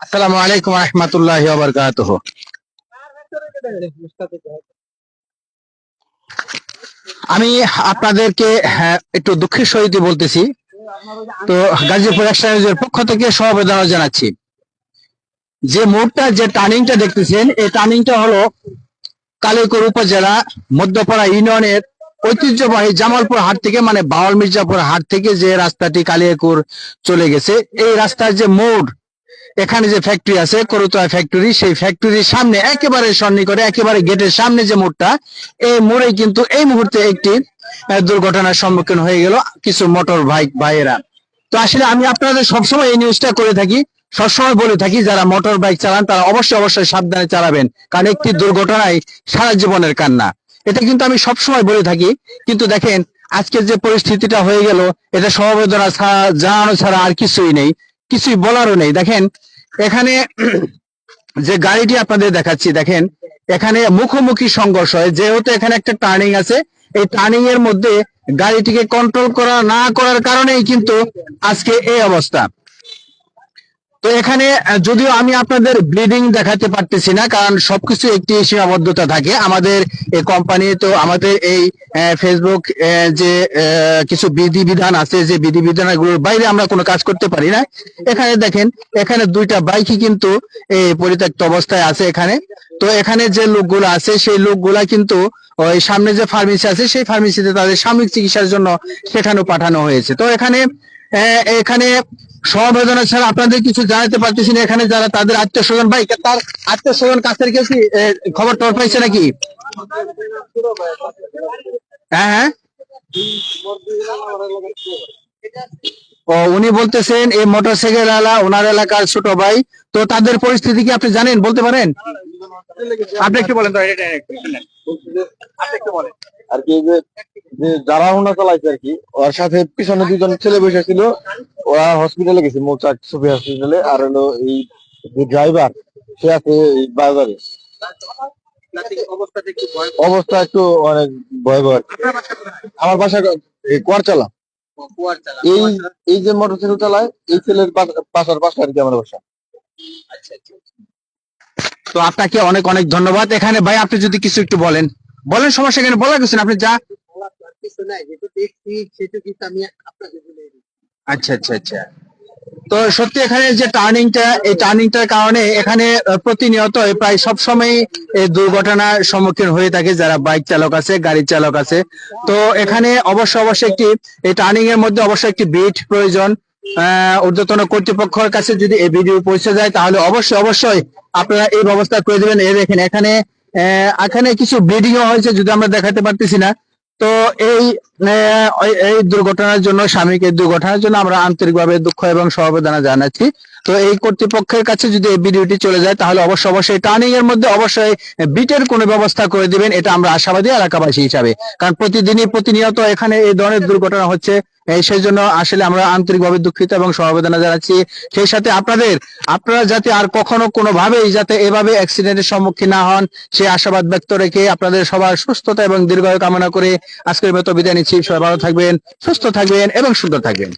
আসসালামু আলাইকুম রহমতুল্লাহ আমি আপনাদেরকে হ্যাঁ, একটু দুঃখের সহিত বলতেছি। তো গাজীপুর এক্সচেঞ্জের পক্ষ থেকে সমবেদনা জানাচ্ছি। যে মোড়টা যে টার্নিংটা দেখতেছেন এই টার্নিংটা হলো কালিকর উপজেলা মধ্যপাড়া ইউনিয়নের ঐতিহ্যবাহী জামালপুর হাট থেকে মানে বাওয়াল মির্জাপুর হাট থেকে যে রাস্তাটি কালিয়াকুর চলে গেছে, এই রাস্তার যে মোড়, এখানে যে ফ্যাক্টরি আছে, করুতোয়া ফ্যাক্টরি সেই ফ্যাক্টরির সামনে, একেবারে সন্নিকটে, একেবারে গেটের সামনে যে মোড়টা, এই মোড়ে কিন্তু এই মুহূর্তে একটি দুর্ঘটনার সম্মুখীন হয়ে গেল কিছু মোটর বাইক ভাইয়েরা। তো আসলে আমি আপনাদের সবসময় এই নিউজটা করে থাকি, সবসময় বলে থাকি, যারা মোটর বাইক চালান, তারা অবশ্যই অবশ্যই সাবধানে চালাবেন, কারণ একটি দুর্ঘটনায় সারা জীবনের কান্না। এটা কিন্তু আমি সবসময় বলে থাকি। কিন্তু দেখেন আজকের যে পরিস্থিতিটা হয়ে গেল, এটা সমবেদনা ছাড়া জানানো ছাড়া আর কিছুই নেই। কিছুই বলারও নেই। দেখেন, এখানে যে গাড়িটি আপনাদের দেখাচ্ছি, দেখেন, এখানে মুখোমুখি সংঘর্ষ হয়। যেহেতু এখানে একটা টার্নিং আছে, এই টার্নিং এর মধ্যে গাড়িটিকে কন্ট্রোল করা না করার কারণেই কিন্তু আজকে এই অবস্থা। তো এখানে যদিও আমি আপনাদের ব্লিডিং দেখাতে পারতেছি না, কারণ সবকিছু একটি সীমাবদ্ধতা থাকে। আমাদের এই কোম্পানি তো আমাদের এই ফেসবুক যে কিছু বিধিবিধান আছে, যে বিধিবিধানগুলোর বাইরে আমরা কোনো কাজ করতে পারি না। এখানে দেখেন, এখানে দুইটা বাইকই কিন্তু এই পরিত্যক্ত অবস্থায় আছে এখানে। তো এখানে যে লোকগুলো আছে, সেই লোকগুলা কিন্তু ওই সামনে যে ফার্মেসি আছে, সেই ফার্মেসিতে তাদের সাময়িক চিকিৎসার জন্য সেখানেও পাঠানো হয়েছে। তো এখানে এখানে সমবেদনা ছাড়া আপনাদের কিছু জানাতে পারতেছি না। এখানে যারা তাদের আত্মীয় স্বজন, ভাই তার আত্মীয় স্বজন কাছের কেউ কি খবর টর পাইছে নাকি? হ্যাঁ হ্যাঁ। ও, উনি বলতেছেন, এই মোটরসাইকেল আলা, ওনার এলাকার ছোট ভাই। তো তাদের পরিস্থিতি কি আপনি জানেন? বলতে পারেন? আপনি একটু বলেন তো আর কি যে যে যারা হোনা চালাইছে আর কি, ওর সাথে পিছনে দুজন ছেলে বসে ছিল, ওরা হসপিটালে গেছে, মৌচাক সুফি হসপিটালে আর হলো এই যে ড্রাইভার সে আছে এই বাজারে। অবস্থা একটু অনেক ভয়াবহ আমার বাসা কোয়ারচালা। চালা এই এই যে মোটরসাইকেল চালায়, এই ছেলের পাশ- পাশার পাশে আর কি আমার বাসা। তো আপনাকে অনেক অনেক ধন্যবাদ। এখানে ভাই, আপনি যদি কিছু একটু বলেন। বলেন সমস্যা এখানে বলার কিছু না, আপনি যা আচ্ছা আচ্ছা আচ্ছা। তো সত্যি এখানে যে টার্নিংটা এই টার্নিংটার কারণে এখানে প্রতিনিয়ত প্রায় সব সময় দুর্ঘটনার সম্মুখীন হয়ে থাকে যারা বাইক চালক আছে চালক আছে। তো এখানে অবশ্য অবশ্যই একটি এই টার্নিং এর মধ্যে অবশ্যই একটি বিট প্রয়োজন। ঊর্ধ্বতন কর্তৃপক্ষের কাছে যদি এই ভিডিও পৌঁছে যায় তাহলে অবশ্যই অবশ্যই আপনারা এই ব্যবস্থা করে দেবেন। এই দেখেন এখানে এখানে কিছু ব্লিডিং হয়েছে যদি আমরা দেখাতে পারতেছি না। তো এই এই দুর্ঘটনার জন্য, স্বামীকে দুর্ঘটনার জন্য আমরা আন্তরিকভাবে দুঃখ এবং সমবেদনা জানাচ্ছি। তো এই কর্তৃপক্ষের কাছে যদি এই ভিডিওটি চলে যায়, তাহলে অবশ্যই অবশ্যই টার্নিং এর মধ্যে অবশ্যই বিটের কোনো ব্যবস্থা করে দিবেন, এটা আমরা আশাবাদী এলাকাবাসী হিসাবে। কারণ প্রতিদিনই প্রতিনিয়ত এখানে এই ধরনের দুর্ঘটনা হচ্ছে। সেই জন্য আসলে আমরা আন্তরিকভাবে দুঃখিত এবং সমবেদনা জানাচ্ছি। সেই সাথে আপনাদের, আপনারা যাতে আর কখনো কোনোভাবেই যাতে এভাবে অ্যাক্সিডেন্টের সম্মুখীন না হন, সেই আশাবাদ ব্যক্ত রেখে আপনাদের সবার সুস্থতা এবং দীর্ঘায়ু কামনা করে আজকের মতো বিদায় নিচ্ছি। সবাই ভালো থাকবেন, সুস্থ থাকবেন এবং সুন্দর থাকবেন।